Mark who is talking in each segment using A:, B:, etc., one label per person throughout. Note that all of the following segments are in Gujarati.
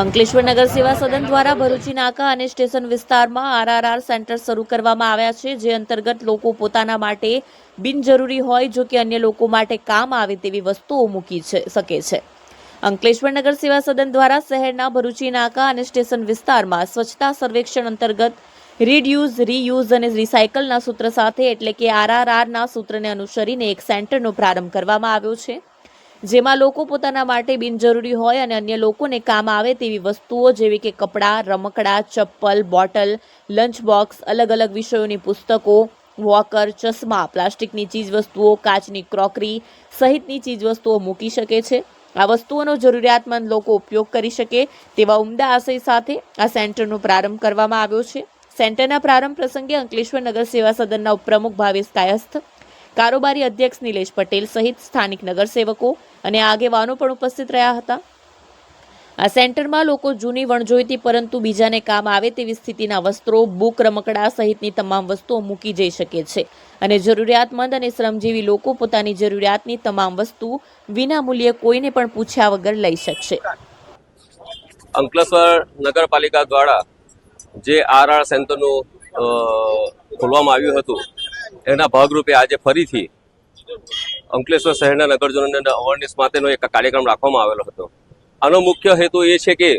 A: અંકલેશ્વર નગર સેવા સદન દ્વારા ભરૂચી, નાકા અને સ્ટેશન વિસ્તારમાં આરઆરઆર સેન્ટર શરૂ કરવામાં આવ્યા છે, જે અંતર્ગત લોકો પોતાના માટે બિનજરૂરી હોય, જો કે અન્ય લોકો માટે કામ આવે તેવી વસ્તુઓ મૂકી છે, શકે છે. અંકલેશ્વર નગર સેવા સદન દ્વારા શહેરના ભરૂચી, નાકા અને સ્ટેશન વિસ્તારમાં સ્વચ્છતા સર્વેક્ષણ અંતર્ગત રીડ્યુઝ, રીયુઝ અને રિસાયકલના સૂત્ર સાથે, એટલે કે આરઆરઆરના સૂત્રને અનુસરીને એક સેન્ટરનો પ્રારંભ કરવામાં આવ્યો છે. જેમાં લોકો પોતાના માટે બિનજરૂરી હોય અને અન્ય લોકોને કામ આવે તેવી વસ્તુઓ જેવી કે કપડાં, રમકડાં, ચપ્પલ, બોટલ લંચ બોક્સ અલગ અલગ વિષયોની પુસ્તકો, વોકર, ચશ્મા, પ્લાસ્ટિકની ચીજવસ્તુઓ, કાચની ક્રોકરી સહિતની ચીજવસ્તુઓ મૂકી શકે છે. આ વસ્તુઓનો જરૂરિયાતમંદ લોકો ઉપયોગ કરી શકે તેવા ઉમદા આશય સાથે આ સેન્ટરનો પ્રારંભ કરવામાં આવ્યો છે. સેન્ટરના પ્રારંભ પ્રસંગે અંકલેશ્વર નગર સેવા સદનના ઉપપ્રમુખ ભાવેશ કાયસ્થ કારોબારી અધ્યક્ષ નિલેશ પટેલ સહિત સ્થાનિક નગરસેવકો અને આગેવાનો પણ ઉપસ્થિત રહ્યા હતા. આ સેન્ટરમાં લોકો જૂની વણજોઈતી પરંતુ બીજાને કામ આવે તેવી સ્થિતિના વસ્ત્રો, બુક રમકડા સહિતની તમામ વસ્તુઓ મૂકી જઈ શકે છે અને જરૂરિયાતમંદ અને શ્રમજીવી લોકો પોતાની જરૂરિયાતની તમામ વસ્તુ વિના મૂલ્યે કોઈને પણ પૂછ્યા વગર લઈ શકશે.
B: અંકલેશ્વર નગરપાલિકા દ્વારા જે આરઆર સેન્ટરનું ખોલવામાં આવ્યું હતું એના ભાગરૂપે આજે ફરીથી અંકલેશ્વર શહેરના નગરજનોને અવેરનેસ માટેનો એક કાર્યક્રમ રાખવામાં આવેલો હતો. આનો મુખ્ય હેતુ એ છે કે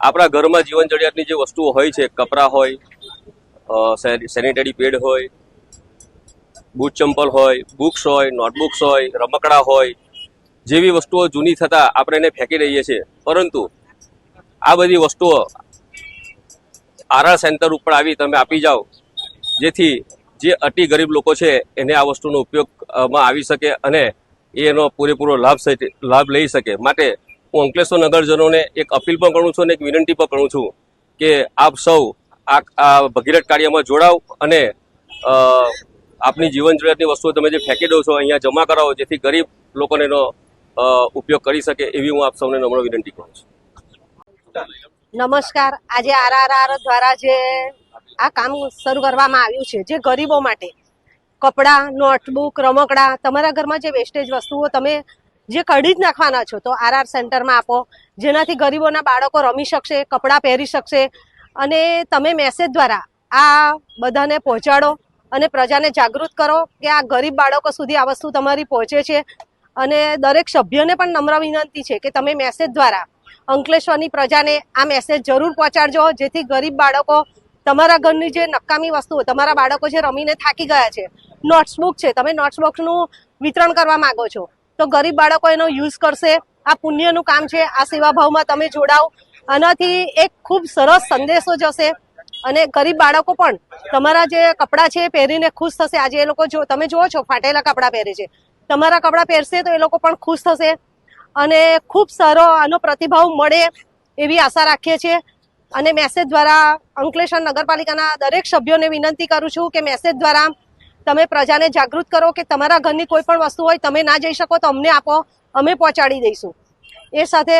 B: આપણા ઘરમાં જીવન જરૂરિયાતની જે વસ્તુઓ હોય છે કપડાં હોય સેનિટરી પેડ હોય, બૂટ ચંપલ હોય બુક્સ હોય નોટબુક્સ હોય, રમકડા હોય, જેવી વસ્તુઓ જૂની થતાં આપણે એને ફેંકી રહીએ છીએ. પરંતુ આ બધી વસ્તુઓ આરા સેન્ટર ઉપર આવી તમે આપી જાઓ, જેથી જે અતિ ગરીબ લોકો છે, એને આ વસ્તુનો ઉપયોગમાં આવી શકે અને એનો પૂરેપૂરો લાભ લાભ લઈ શકે. માટે હું અંકલેશ્વર નગરજનોને એક અપીલ પણ કરું છું અને એક વિનંતી પણ કરું છું કે આપ સૌ આ આ ભગીરથ કાર્યમાં જોડાવ અને આપની જીવન જરૂરિયાતની વસ્તુઓ તમે જે ફેંકી દો છો, અહીંયા જમા કરાવો, જેથી ગરીબ લોકોને એનો ઉપયોગ કરી શકે, એવી હું આપ સૌને નમ્ર વિનંતી કરું છું.
C: નમસ્કાર. આજે આરઆરઆર દ્વારા જે આ કામ શરૂ કરવામાં આવ્યું છે, જે ગરીબો માટે. કપડાં, નોટબુક, રમકડા, તમારા ઘરમાં જે વેસ્ટેજ વસ્તુઓ તમે જે કાઢી જ નાખવાના છો, તો આરઆર સેન્ટરમાં આપો, જેનાથી ગરીબોના બાળકો રમી શકશે, કપડાં પહેરી શકશે, અને તમે મેસેજ દ્વારા આ બધાને પહોંચાડો અને પ્રજાને જાગૃત કરો કે આ ગરીબ બાળકો સુધી આ વસ્તુ તમારી પહોંચે છે. અને દરેક સભ્યને પણ નમ્ર વિનંતી છે કે તમે મેસેજ દ્વારા અંકલેશ્વરની પ્રજાને આ મેસેજ જરૂર પહોંચાડજો, જેથી ગરીબ બાળકો તમારા ઘરની જે નકામી વસ્તુઓ તમારા બાળકો જે રમીને થાકી ગયા છે નોટ્સબુક છે, તમે નોટ્સબુકનું વિતરણ કરવા માંગો છો, તો ગરીબ બાળકો એનો યુઝ કરશે, આ પુણ્યનું કામ છે, આ સેવાભાવમાં તમે જોડાઓ, આનાથી એક ખૂબ સરસ સંદેશો જશે, અને ગરીબ બાળકો પણ તમારા જે કપડાં છે એ પહેરીને ખુશ થશે, આજે એ લોકો જો, તમે જુઓ છો ફાટેલા કપડાં પહેરે છે, તમારા કપડાં પહેરશે તો એ લોકો પણ ખુશ થશે, અને ખૂબ સારો આનો પ્રતિભાવ મળે એવી આશા રાખીએ છીએ અને મેસેજ દ્વારા અંકલેશ્વર નગરપાલિકાના દરેક સભ્યોને વિનંતી કરું છું કે મેસેજ દ્વારા તમે પ્રજાને જાગૃત કરો કે તમારા ઘરની કોઈ પણ વસ્તુ હોય તમે ના જઈ શકો તો અમને આપો, અમે પહોંચાડી દઈશું. એ સાથે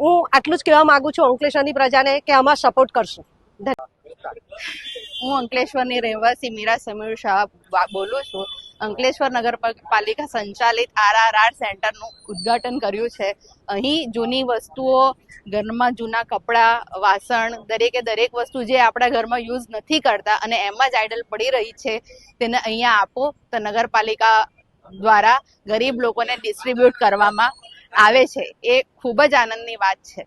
C: હું આટલું જ કહેવા માંગુ છું અંકલેશ્વરની પ્રજાને કે આમાં સપોર્ટ કરશું.
D: હું અંકલેશ્વરની રહેવાસી મીરા સમીર શાહ બોલું છું. અંકલેશ્વર નગરપાલિકા સંચાલિત આરઆરઆર સેન્ટરનું ઉદ્ઘાટન કર્યું છે. અહીં જૂની વસ્તુઓ, ઘરમાં જૂના કપડાં, વાસણ, દરેકે દરેક વસ્તુ જે આપણા ઘરમાં યુઝ નથી કરતા અને એમાં જ આઇડલ પડી રહી છે, તેને અહીંયા આપો. તો નગરપાલિકા દ્વારા ગરીબ લોકોને ડિસ્ટ્રીબ્યુટ કરવામાં આવે છે. એ ખૂબ જ આનંદની વાત છે.